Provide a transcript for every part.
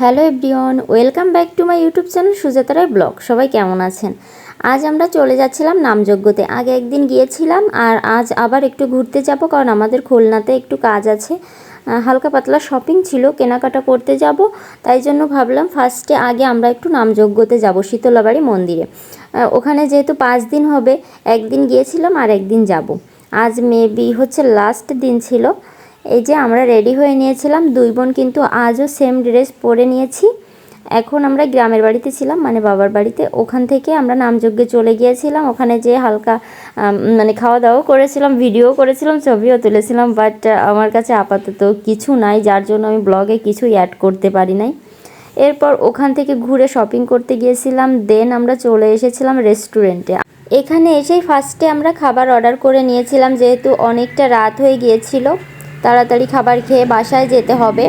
Hello everyone, welcome back to my YouTube channel সুজাতারায় blog. সবাই কেমন আছেন? আজ আমরা চলে যাচ্ছিলাম নামযজ্ঞতে। আগে একদিন গিয়েছিলাম আর আজ আবার একটু ঘুরতে যাব কারণ আমাদের খুলনাতে একটু কাজ আছে। হালকা পাতলা শপিং ছিল, কেনাকাটা করতে যাব। তাই জন্য ভাবলাম ফার্স্টে আগে আমরা একটু নামযজ্ঞতে যাব, শীতলাবাড়ি মন্দিরে। ওখানে যেহেতু পাঁচ দিন হবে, একদিন গিয়েছিলাম আর একদিন যাব। আজ মেবি হচ্ছে লাস্ট দিন ছিল। এই যে আমরা রেডি হয়ে নিয়েছিলাম, দুই বোন কিন্তু আজও সেম ড্রেস পরে নিয়েছি। এখন আমরা গ্রামের বাড়িতে ছিলাম মানে বাবার বাড়িতে। ওখান থেকে আমরা নামযজ্ঞে চলে গিয়েছিলাম। ওখানে যে হালকা মানে খাওয়া দাওয়াও করেছিলাম ভিডিও করেছিলাম, ছবিও তুলেছিলাম বাট আমার কাছে আপাতত কিছু নাই, যার জন্য আমি ব্লগে কিছুই অ্যাড করতে পারি নাই। এরপর ওখান থেকে ঘুরে শপিং করতে গিয়েছিলাম দেন আমরা চলে এসেছিলাম রেস্টুরেন্টে এখানে এসেই ফার্স্টে আমরা খাবার অর্ডার করে নিয়েছিলাম, যেহেতু অনেকটা রাত হয়ে গিয়েছিল। তাড়াতাড়ি খাবার খেয়ে বাসায় যেতে হবে।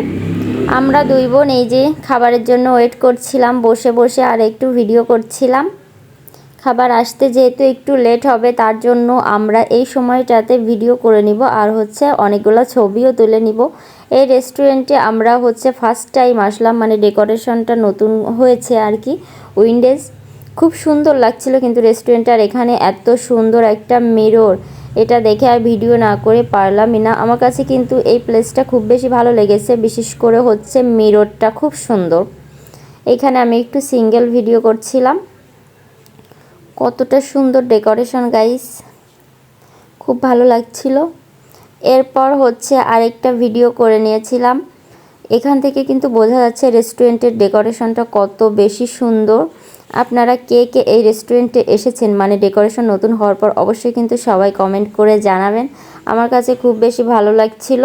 আমরা দুই বোন এই যে খাবারের জন্য ওয়েট করছিলাম, বসে বসে আর একটু ভিডিও করছিলাম। খাবার আসতে যেহেতু একটু লেট হবে, তার জন্য আমরা এই সময়টাতে ভিডিও করে নিব আর হচ্ছে অনেকগুলো ছবিও তুলে নিব। এই রেস্টুরেন্টে আমরা হচ্ছে ফার্স্ট টাইম আসলাম মানে ডেকোরেশনটা নতুন হয়েছে আর কি উইন্ডেজ খুব সুন্দর লাগছিল কিন্তু রেস্টুরেন্টটার এখানে এত সুন্দর একটা মিরর এটা দেখে আর ভিডিও না করে পারলামই না। আমার কাছে কিন্তু এই প্লেসটা খুব বেশি ভালো লেগেছে, বিশেষ করে হচ্ছে মিররটা খুব সুন্দর। এখানে আমি একটু সিঙ্গেল ভিডিও করছিলাম। কতটা সুন্দর ডেকোরেশন গাইস খুব ভালো লাগছিল। এরপর হচ্ছে আরেকটা ভিডিও করে নিয়েছিলাম। এখান থেকে কিন্তু বোঝা যাচ্ছে রেস্টুরেন্টের ডেকোরেশনটা কত বেশি সুন্দর। আপনারা কে কে এই রেস্টুরেন্টে এসেছেন? মানে ডেকোরেশন নতুন হওয়ার পর অবশ্যই কিন্তু সবাই কমেন্ট করে জানাবেন। আমার কাছে খুব বেশি ভালো লাগছিল।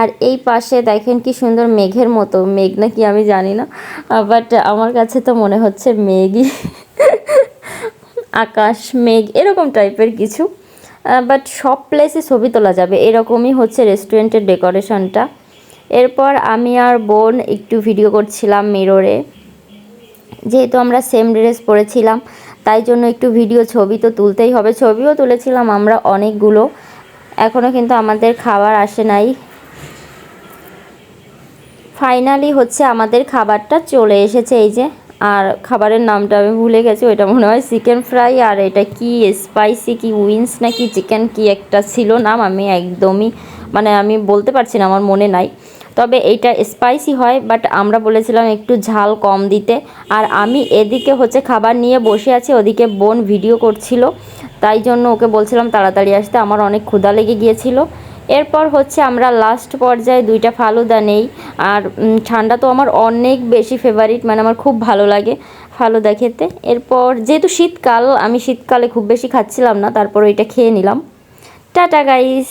আর এই পাশে দেখেন কি সুন্দর মেঘের মতো। মেঘ নাকি আমি জানি না বাট আমার কাছে তো মনে হচ্ছে মেঘই। আকাশ, মেঘ, এরকম টাইপের কিছু। বাট সব প্লেসে ছবি তোলা যাবে। এরকমই হচ্ছে রেস্টুরেন্টের ডেকোরেশনটা এরপর আমি আর বোন একটু ভিডিও করছিলাম মিররে যেহেতু আমরা সেম ড্রেস পরেছিলাম, তাই জন্য একটু ভিডিও ছবি তো তুলতেই হবে। ছবিও তুলেছিলাম আমরা অনেকগুলো। এখনও কিন্তু আমাদের খাবার আসে নাই। ফাইনালি হচ্ছে আমাদের খাবারটা চলে এসেছে এই যে। আর খাবারের নামটা আমি ভুলে গেছি, ওইটা মনে হয় চিকেন ফ্রাই আর এটা কি স্পাইসি কি উইন্স নাকি চিকেন কি একটা ছিল নাম আমি একদমই মানে আমি বলতে পারছি না, আমার মনে নাই। তবে এইটা স্পাইসি হয় বাট আমরা বলেছিলাম একটু ঝাল কম দিতে। আর আমি এদিকে হচ্ছে খাবার নিয়ে বসে আছি, ওদিকে বোন ভিডিও করছিল। তাই জন্য ওকে বলছিলাম তাড়াতাড়ি আসতে, আমার অনেক ক্ষুধা লেগে গিয়েছিল। এরপর হচ্ছে আমরা লাস্ট পর্যায়ে দুইটা ফালুদা নেই। আর ঠান্ডা তো আমার অনেক বেশি ফেভারিট মানে আমার খুব ভালো লাগে ফালুদা খেতে। এরপর যেহেতু শীতকাল, আমি শীতকালে খুব বেশি খাচ্ছিলাম না, তারপর ওইটা খেয়ে নিলাম। Tata guys